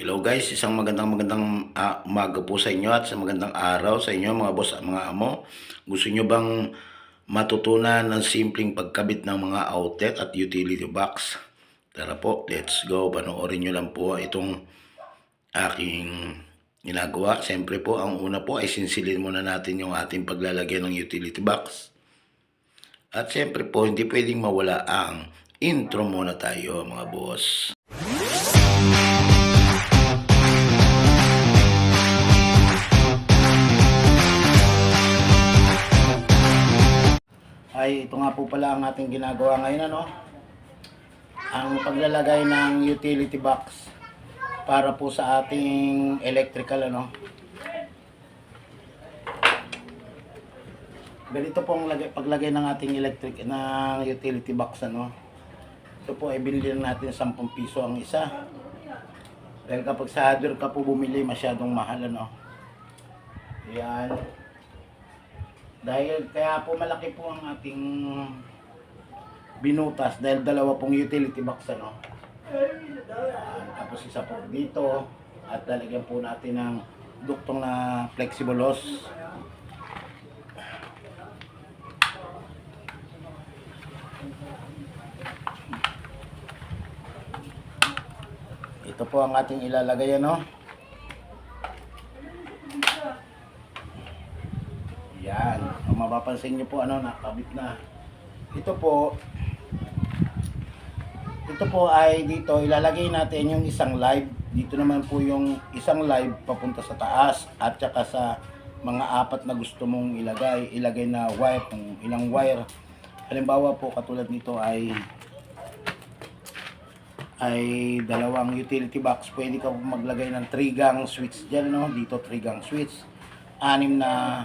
Hello guys, isang magandang magandang ah, umaga po sa inyo at sa magandang araw sa inyo mga boss at mga amo. Gusto nyo bang matutunan ng simpleng pagkabit ng mga outlet at utility box? Tara po, let's go. Panoorin nyo lang po itong aking ginagawa. Siyempre po, ang una po ay sinsilin muna natin yung ating paglalagay ng utility box. At siyempre po, hindi pwedeng mawala ang intro muna tayo mga boss. Ay ito nga po pala ang ating ginagawa ngayon ano? Ang paglalagay ng utility box para po sa ating electrical ano? Ganito po ang lagay, paglagay ng ating electric ng utility box ano? Ito po ay binili natin 10 piso ang isa. Dahil kapag sa hardware ka po bumili masyadong mahal ano? Yan dahil kaya po malaki po ang ating binutas dahil dalawa pong utility box ano. Tapos isa po dito at lalagyan po natin ng duktong na flexible hose. Ito po ang ating ilalagay ano. Yan. Kung mapapansin nyo po, ano, nakabit na. Ito po, ito po ay dito, ilalagay natin yung isang live. Dito naman po yung isang live papunta sa taas at saka sa mga apat na gusto mong ilagay. Ilagay na wire, kung ilang wire. Halimbawa po, katulad nito ay ay dalawang utility box. Pwede ka maglagay ng 3 gang switch dyan, no? Dito 3 gang switch anim na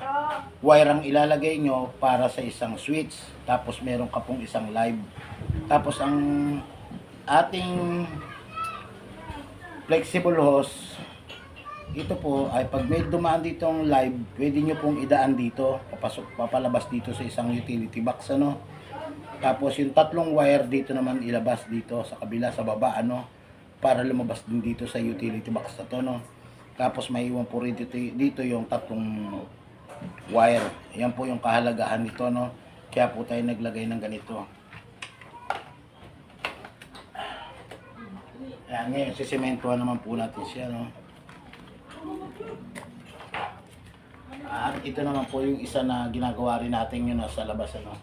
wire ang ilalagay nyo para sa isang switch. Tapos meron ka pong isang live. Tapos ang ating flexible hose, ito po ay pag may dumaan ditong live, pwede nyo pong idaan dito, papasok, papalabas dito sa isang utility box ano. Tapos yung tatlong wire dito naman ilabas dito sa kabila sa baba ano para lumabas din dito sa utility box na to no. Tapos may iwan po rin dito, dito yung tatlong wire. Yan po yung kahalagahan nito, no? Kaya po tayo naglagay ng ganito. Ayan, ngayon, sisimentohan naman po natin siya, no? At ito naman po yung isa na ginagawa rin natin yun nasa labas, ano?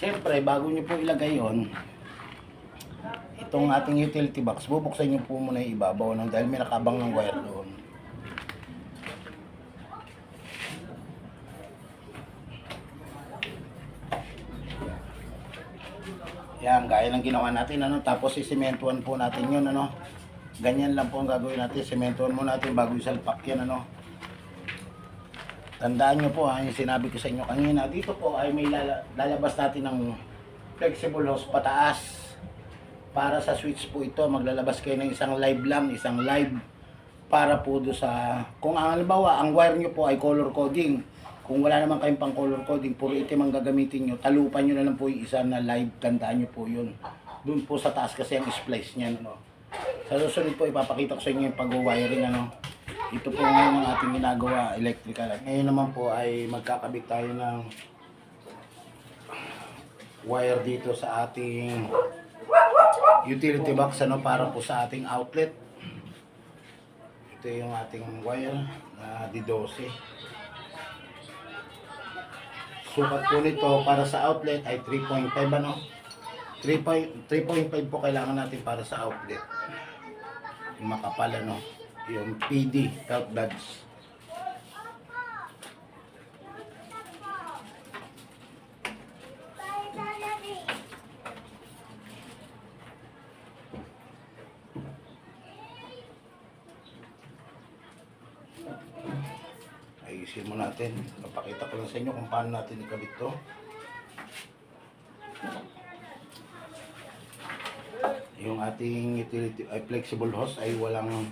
Siyempre, bago nyo po ilagay yon itong ating utility box, bubuksan nyo po muna yung ibabaw ng dahil may nakabang ng wire doon. Yan, gaya ng ginawa natin, ano, tapos isimentuhan po natin yun, ano. Ganyan lang po ang gagawin natin, simentuhan mo natin bago isalpak yan, ano. Tandaan nyo po ha, yung sinabi ko sa inyo kanina, dito po ay may lala- lalabas natin ng flexible hose pataas. Para sa switch po ito, maglalabas kayo ng isang live lang, isang live para po do sa, kung ang halimbawa, ang wire nyo po ay color coding. Kung wala naman kayong pang color coding, puro itim ang gagamitin nyo, talupan nyo na lang po yung isa na live, tandaan nyo po yun. Doon po sa taas kasi ang splice niyan. Ano. Sa susunod po, ipapakita ko sa inyo yung pag-wiring. Ano. Ito po ngayon ang ating ginagawa, electrical. Ngayon naman po ay magkakabit tayo ng wire dito sa ating utility box ano para po sa ating outlet. Ito yung ating wire na D12. Sukat po nito para sa outlet ay 3.5 ano. 3.5 3.5 po kailangan natin para sa outlet. Yung makapal ano yung PD, belt buds. Ayusin mo natin. Papakita ko lang sa inyo kung paano natin ikabit to. Yung ating utility, ay flexible hose ay walang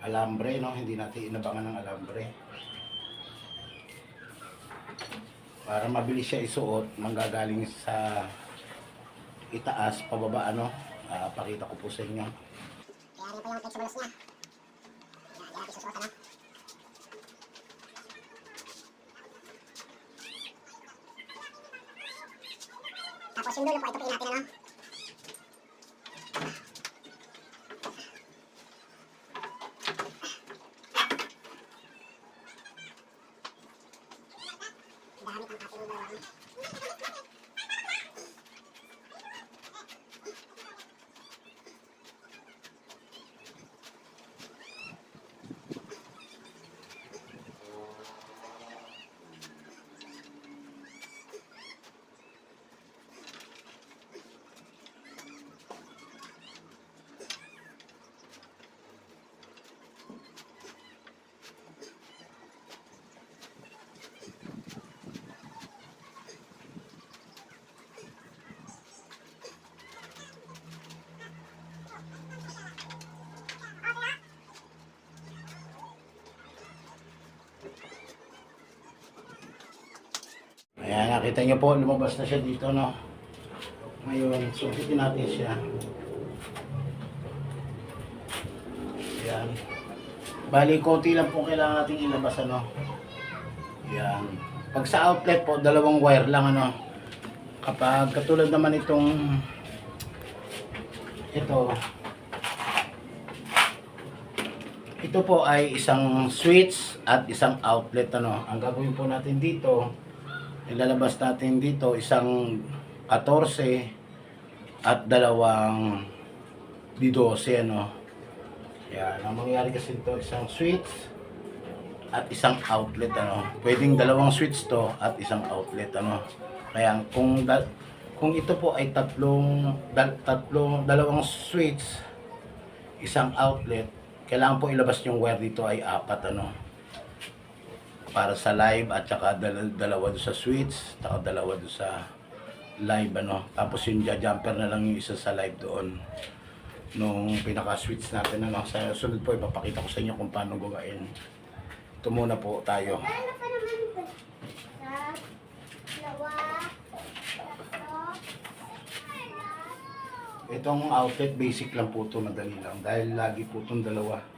alambre, no? Hindi natin inabangan ng alambre. Para mabilis siya isuot, manggagaling sa itaas, pababa, ano? Ah, pakita ko po sa inyo. Kaya rin po yung flexibles niya. Yan, yan natin susuot, Tapos yung dulo po, itupiin natin, ano? Nakita niyo po, lumabas na siya dito, no? Ngayon, sukitin natin siya. Ayan. Bali, konti lang po kailangan natin ilabas, ano? Ayan. Pag sa outlet po, dalawang wire lang, ano? Kapag katulad naman itong ito, ito po ay isang switch at isang outlet, ano? Ang gagawin po natin dito, ilalabas natin dito isang 14 at dalawang D12 ano. Yan, ang mangyayari kasi ito isang switch at isang outlet ano. Pwedeng dalawang switch to at isang outlet ano. Kaya kung da- kung ito po ay tatlong dal, tatlong dalawang switch isang outlet, kailangan po ilabas yung wire dito ay apat ano para sa live at saka dal- dalawa doon sa switch, saka dalawa doon sa live ano. Tapos yung jumper na lang yung isa sa live doon nung pinaka-switch natin ano. Sa sunod po ipapakita ko sa inyo kung paano gawin. Ito muna po tayo. Itong outlet basic lang po ito, madali lang. Dahil lagi po itong dalawa.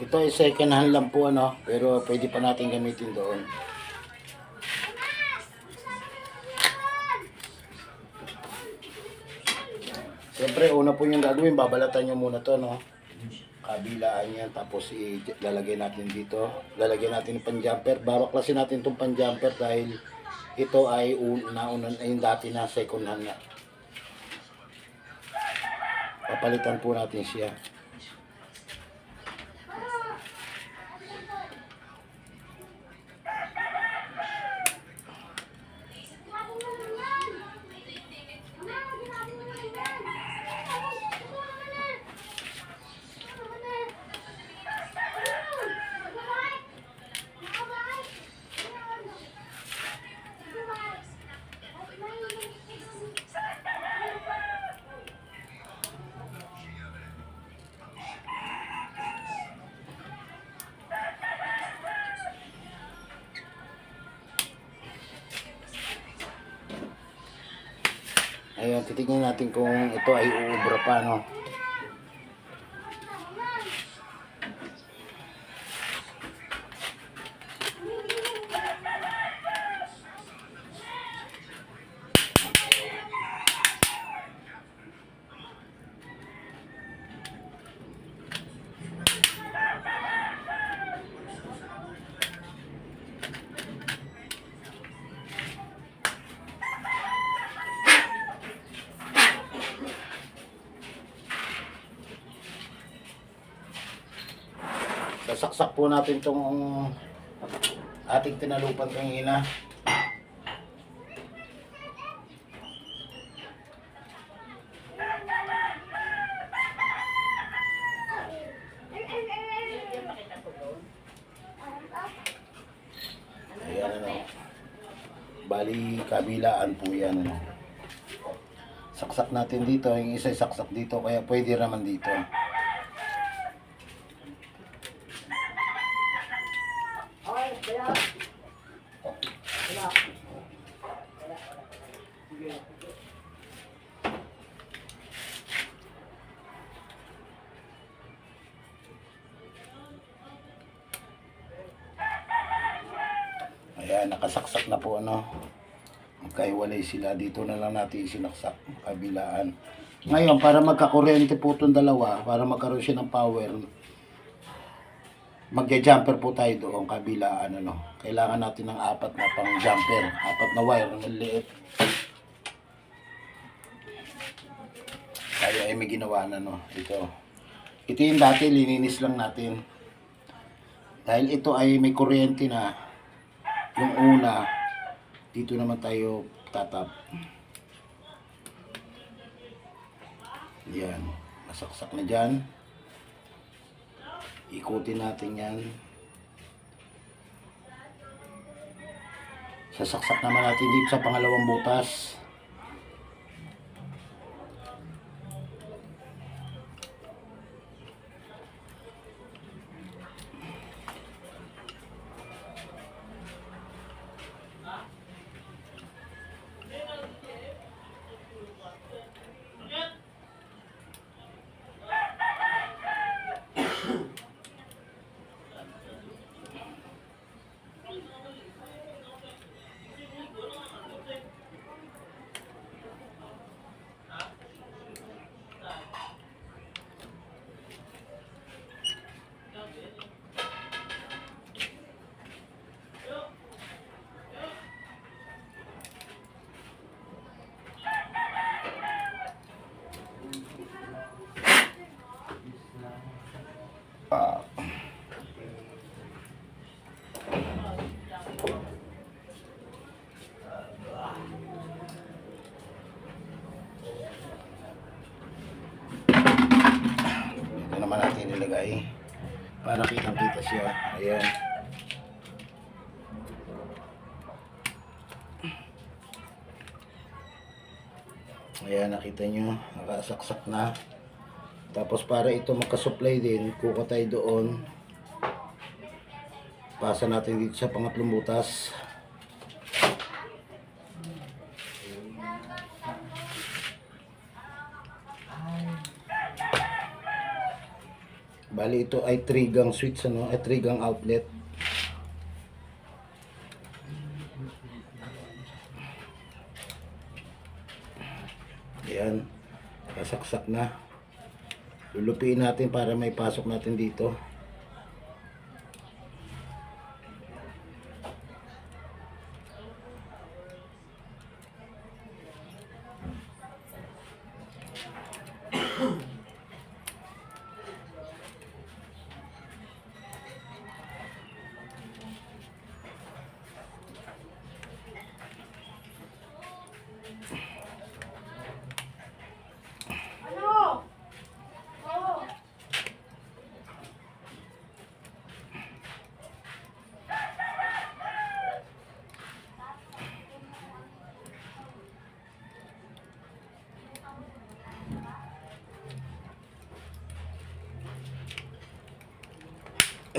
Ito ay second hand lang po ano, pero pwede pa natin gamitin doon. Siyempre, una po yung gagawin, babalatan nyo muna to, no? Kabilaan yan, tapos ilalagay natin dito. Lalagyan natin ng panjumper. Babaklasin natin itong panjumper dahil ito ay un naunan, ay yung dati na second hand na. Papalitan po natin siya. Titignan natin kung ito ay uubra pa, no? Sasaksak po natin tong ating tinalupan kanina. Ayan ano. Bali, kabilaan po yan. Saksak natin dito. Yung isa saksak dito. Kaya pwede naman dito. Sila. Dito na lang natin sinaksak. Kabilaan. Ngayon, para magkakuryente po itong dalawa, para magkaroon siya ng power, magja-jumper po tayo doon, kabilaan ano. Kailangan natin ng apat na pang jumper. Apat na wire, ang liit. Tayo ay may ginawa na no. Ito. Ito yung dati, lininis lang natin. Dahil ito ay may kuryente na, yung una, dito naman tayo tatap. Yan. Masaksak na dyan. Ikutin natin yan. Sasaksak naman natin dito sa pangalawang butas. Ah. Ito naman natin ilagay para kitang kita siya. Ayan. Ayan, nakita nyo. Nakasaksak na. Tapos para ito magka-supply din, kuha tayo doon. Pasa natin dito sa pangatlong butas. Bali ito ay 3 gang switch ano, ay 3 gang outlet. Ayan, kasaksak na. Lulupiin natin para may pasok natin dito.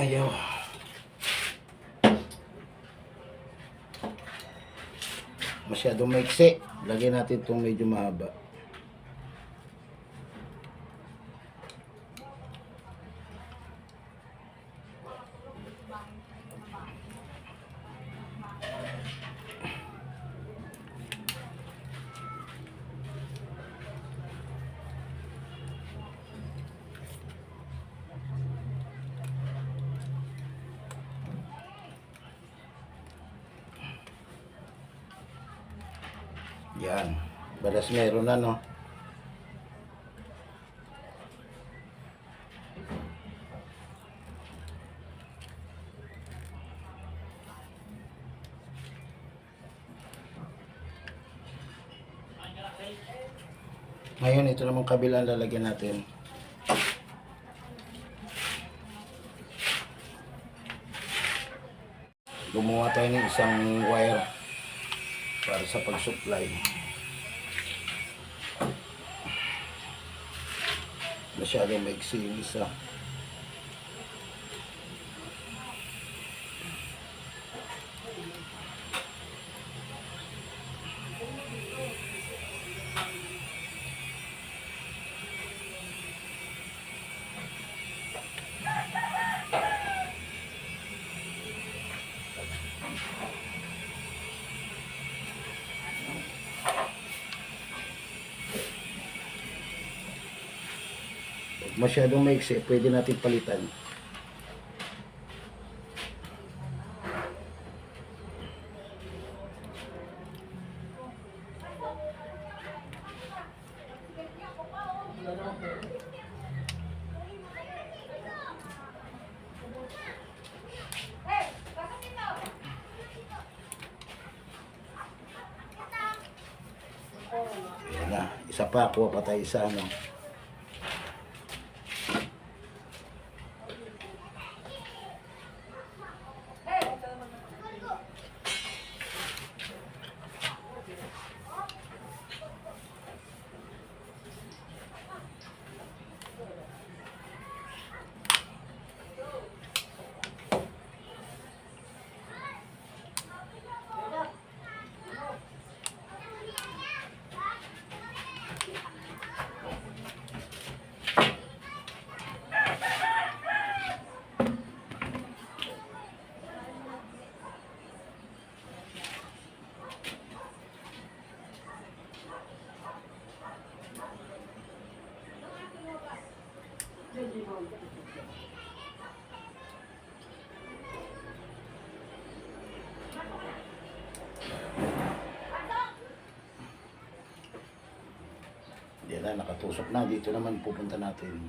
Ayaw. Masyadong maiksi. Lagyan natin itong medyo mahaba. Yan. Balas meron na, no? Ngayon, ito namang kabilang lalagyan natin. Gumawa tayo ng isang wire para sa pag-supply. Masyadong maiksi yung isa. Pag masyadong maiksi, pwede natin palitan. Ayan na. Isa pa, kuha pa tayo isa, ano. Yan na, nakatusok na. Dito naman pupunta natin.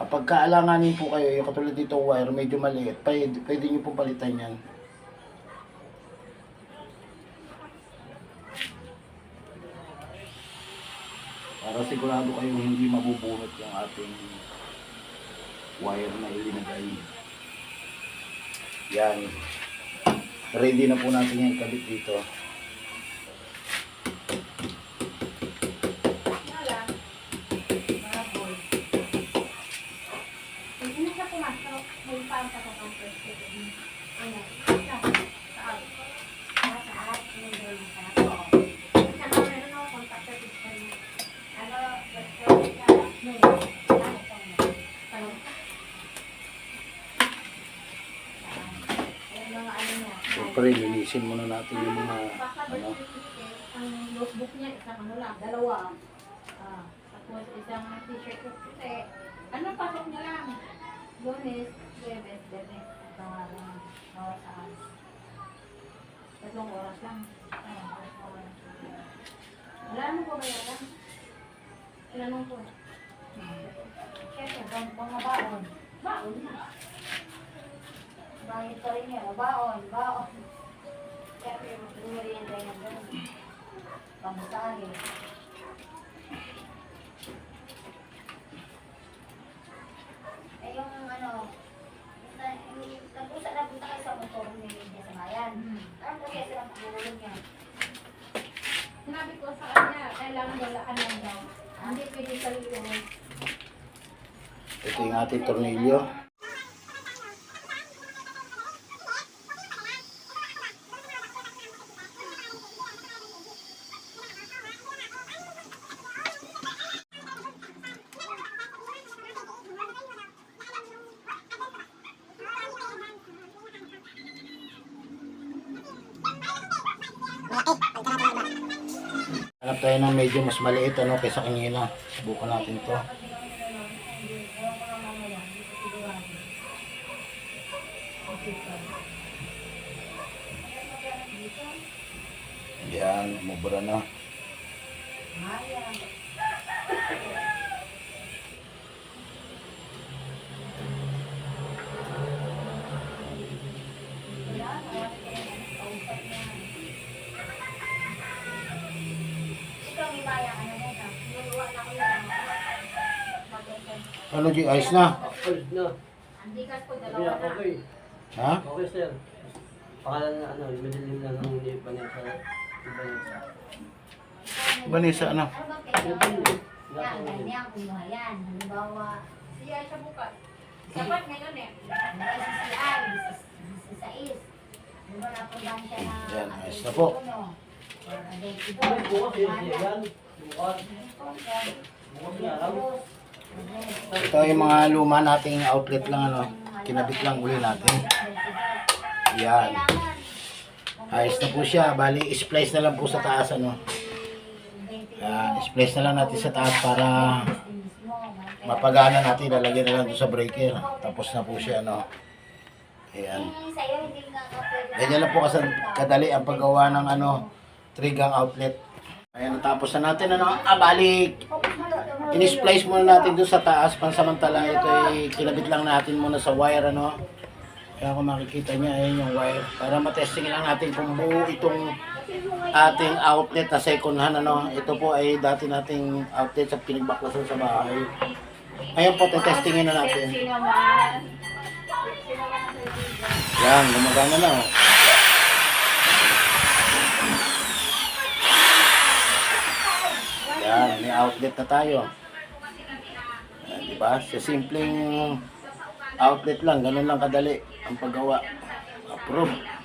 Kapag kaalanganin po kayo, yung katulad dito wire, medyo maliit, pwede, pwede nyo po palitan yan. Para sigurado kayong hindi mabubunot yung ating wire na ilinagay. Yan. Ready na po natin yung kabit dito. Niya. Siyempre, linisin muna natin yung mga ano. Ang notebook niya, isang ano lang, dalawa. Ah, tapos isang t-shirt ko kasi, ano pasok niya lang? Lunes, Jueves, Viernes, tawaran, tawaran. Tatlong oras lang. Wala mo po bayaran? Tinanong ko. Siyempre, mga baon. Baon na. Bangit pa rin niya, baon, baon. Eh, yung ano, nagpusa na punta kayo sa motor ni Lydia sa bayan. Silang pagulong niya? Sinabi ko sa kanya, kailangan walaan lang daw. Hindi pwede sa. Ito yung ating tornilyo. Tayo ng medyo mas maliit ano kaysa kanina. Subukan natin to. Yan, mubura na. Ano, G? Ayos na? Ayos na. Ang dikas po, dalawa na. okay. Ha? Okay, sir. Pangalan na ano, madilim lang ang hindi pa niya sa iba niya sa... Vanessa, ano? Ano ba. Yan, ganyan, kumuha yan. Halimbawa, Siya siya bukas. Dapat ngayon eh. may SCCI, SCCIS. Di ba napuntahan siya na... Yan, ayos na po. Bukas yan. Bukas. Bukas na lang. Ito yung mga luma nating outlet lang, ano? Kinabit lang uli natin. Yan. Ayos na po siya. Bali, splice na lang po sa taas, ano? Yan, splice na lang natin sa taas para mapagana natin. Lalagyan na lang doon sa breaker. Tapos na po siya, ano? Ayan. Ganyan lang po kasi kadali ang paggawa ng ano, trigang outlet. Ayan, natapos na natin ano, ah, balik. In-splice muna natin doon sa taas pansamantala ito ay kinabit lang natin muna sa wire ano. Kaya kung makikita niya ayun yung wire para matesting lang natin kung buo itong ating outlet na second hand ano. Ito po ay dati nating outlet sa pinagbaklasan sa bahay. Ngayon po testingin na natin. Yan, gumagana na oh. Yan, may outlet na tayo. Yan, diba? Sa simpleng outlet lang, ganun lang kadali ang paggawa. Approve.